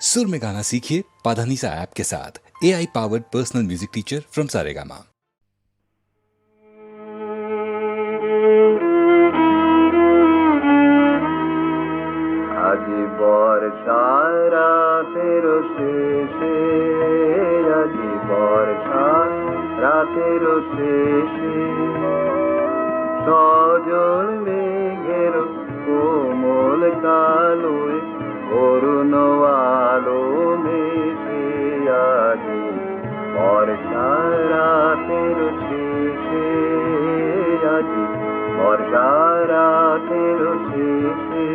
सुर में गाना सीखिए पाधानीसा ऐप के साथ A I powered personal music teacher from Saregama আজি বর্ষার রাতের শেষে আজি বর্ষার রাতের শেষে সজল মেঘের কোমল কালোয় অরুণ রাতের শেষে আজি বর্ষার রাতের শেষে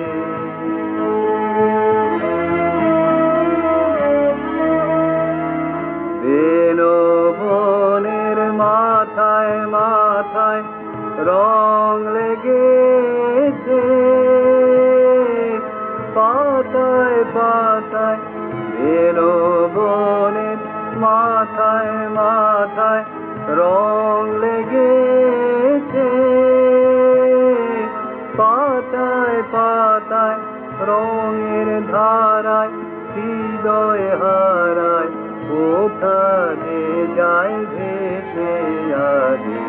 রং লেগেছে। পাতায় পাতায়, রঙের ধারায়, হৃদয় হারায় কোথায় যায় ভেসে আজি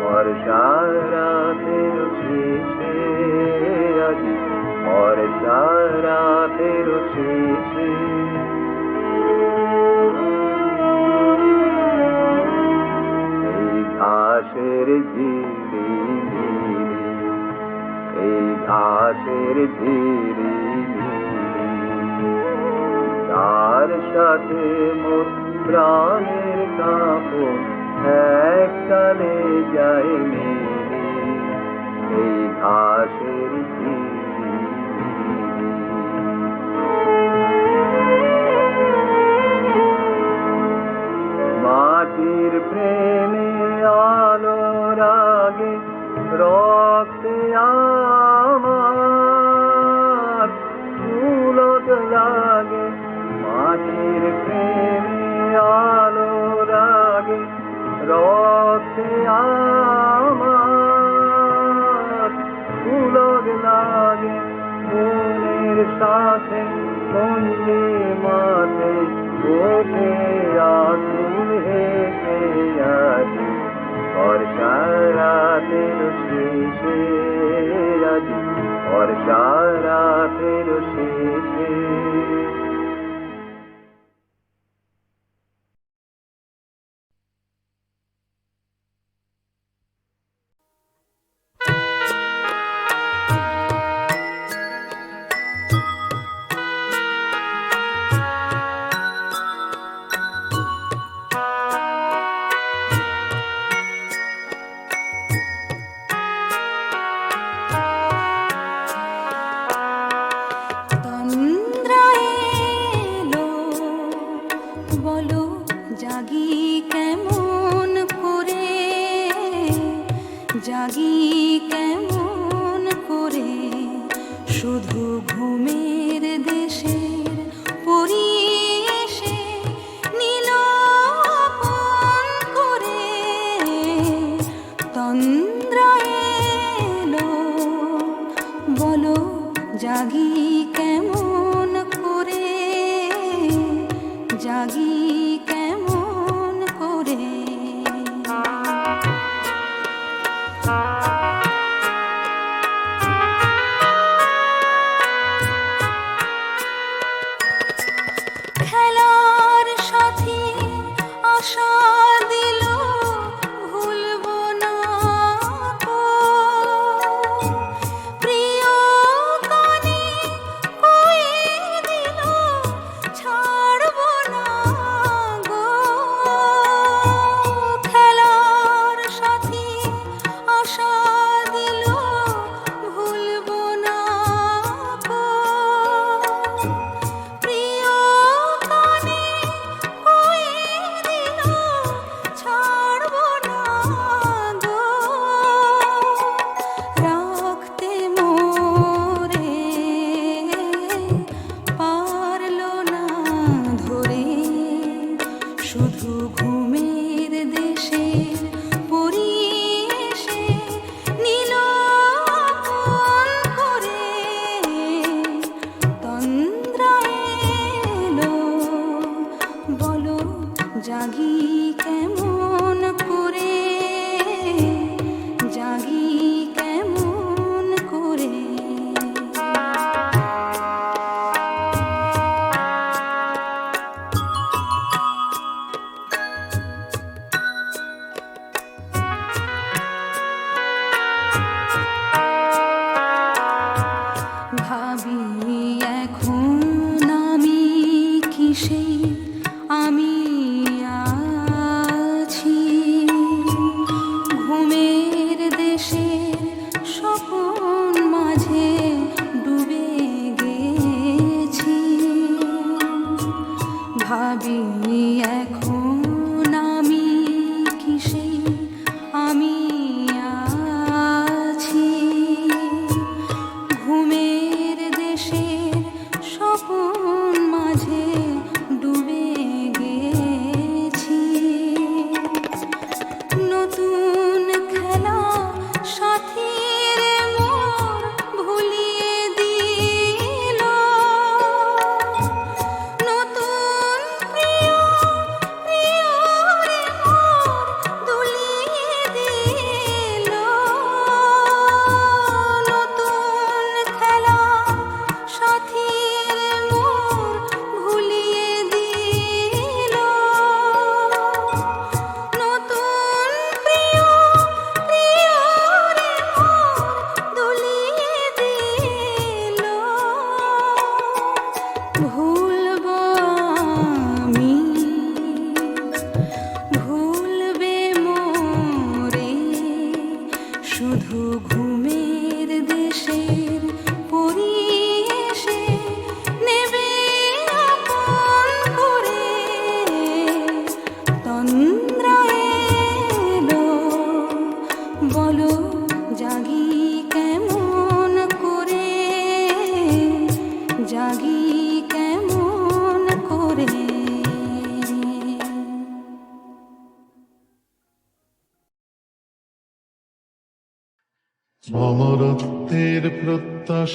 বর্ষার রাতের শেষে আজি বর্ষার ঘাসের ঝিরি এই ঘাসের ঝিরি তার সাথে মোর প্রাণের কাপড় এককালে যায় মিলি রাতের শেষে আজি বর্ষা রাতের শেষে জাগি ভাবি এখন।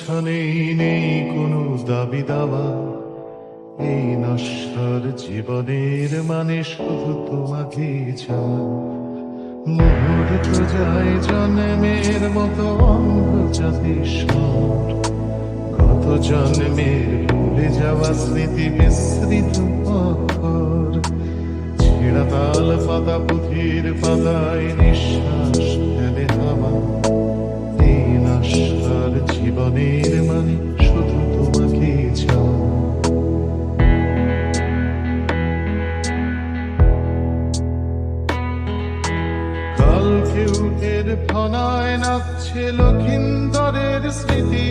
প্রত্যাশা নেই কোনো দাবি দাওয়া। এই নশ্বর জীবনের মানে শুধু তোমাকে ছাড়া। মুহূর্ত যায় জন্মের মতো অঙ্গ জাতিস্বর গত জন্মের ভুলে যাওয়া স্মৃতি বিস্মৃত অক্ষর। ছেঁড়া তাল পাতা পুঁথির পাতায় নিঃশ্বাস ফেলে হাওয়া। এই নশ্বর জীবনের মানে শুধু তোমাকে চাওয়া কালকে উঠের ফনায় নাচছে লক্ষিন্দরের স্মৃতি।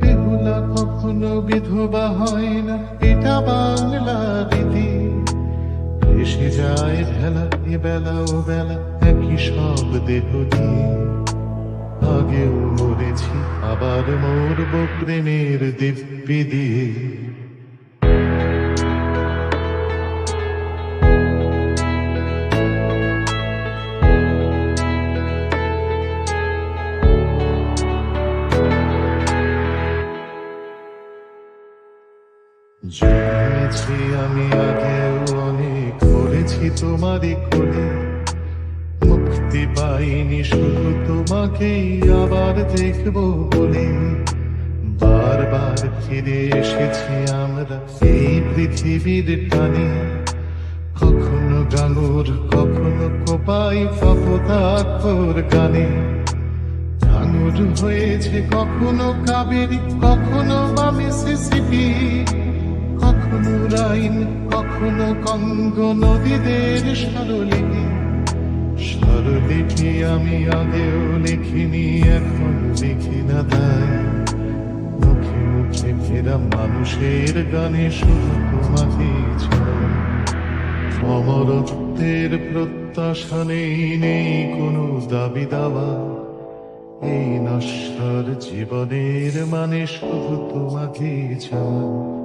বেহুলা কখনো বিধবা হয় না, এটা বাংলা রীতি। এসে যায় ভেলা, এ বেলা ও বেলা একই সব দেহ নিয়ে। আগেও মরেছি আবার মরব প্রেমের দিব্যি দিয়ে। জন্মেছি আমি আগেও অনেক করেছি তোমারই কোলে মুক্তি পাইনি, শুধু তোমাকেই আবার দেখব বলে। বারবার ফিরে এসেছি আমরা এই পৃথিবীর টানে। কখনো গাঙুর কখনো কোপাই কপোতাক্ষর গানে। আঙুর হয়েছে কখনো কাবেরি, কখনো বা মিসিসিপি। কখনো রাইন, কখনো কঙ্গ নদীদের স্বরলিপি স্বরলিপি আমি, আগেও লিখিনি, এখন লিখি না তাই। মুখে মুখে ফেরা মানুষের গানে শুধু তোমাকে চাই অমরত্বের প্রত্যাশা নেই নেই কোনো দাবি দাওয়া। এই নশ্বর জীবনের মানে শুধু তোমাকে চাওয়া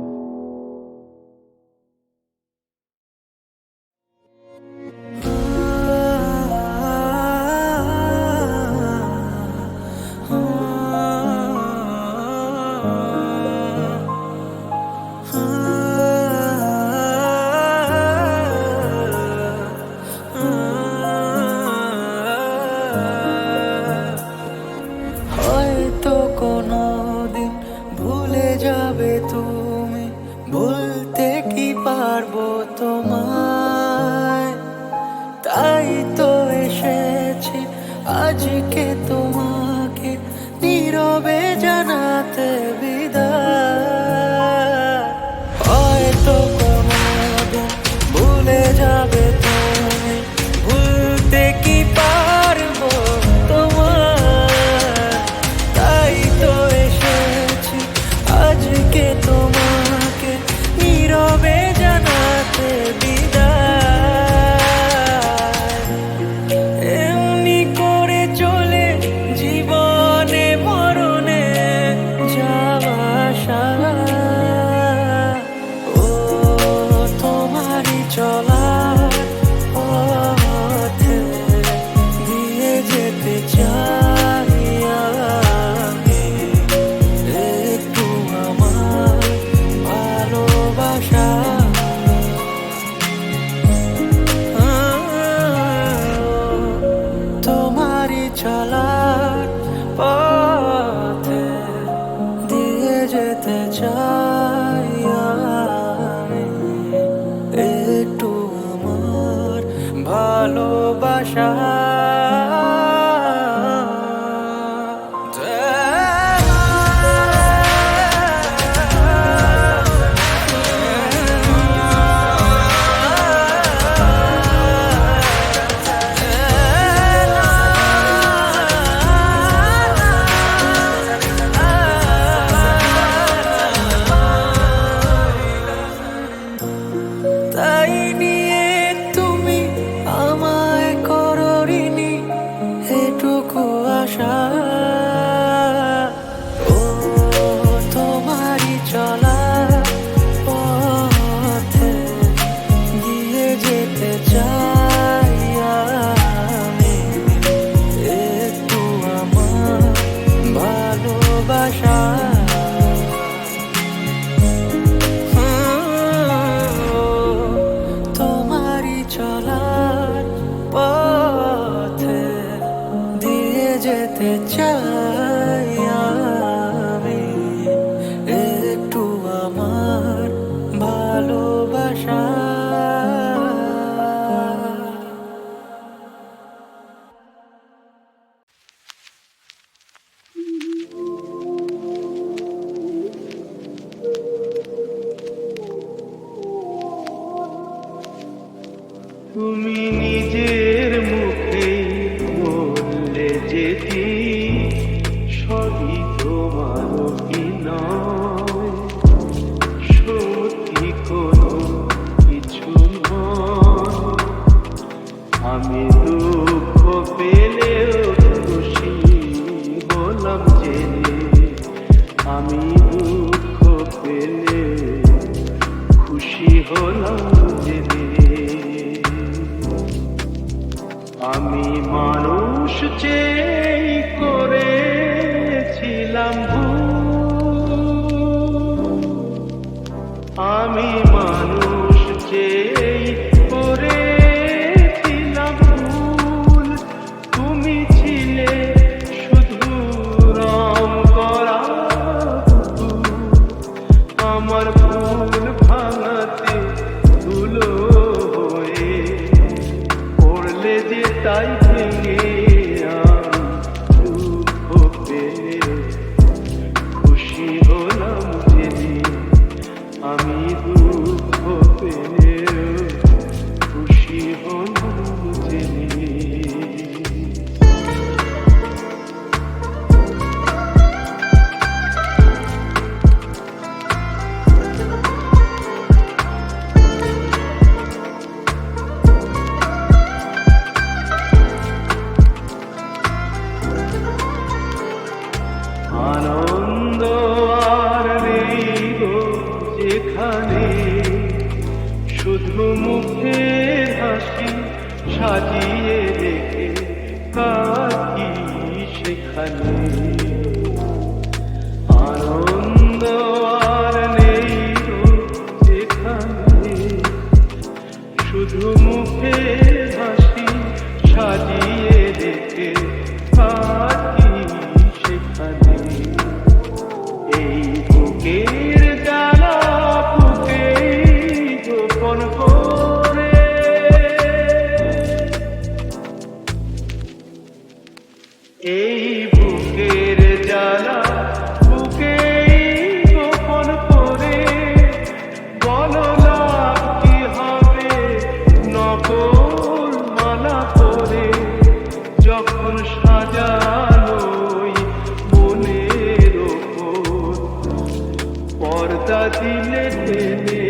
মমতা দিলে তেনে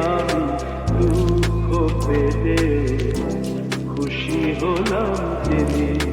আমি দুঃখ পেলে খুশি হলাম তেলে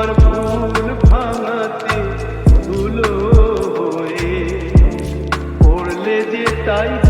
তোমার হয়ে যে তাই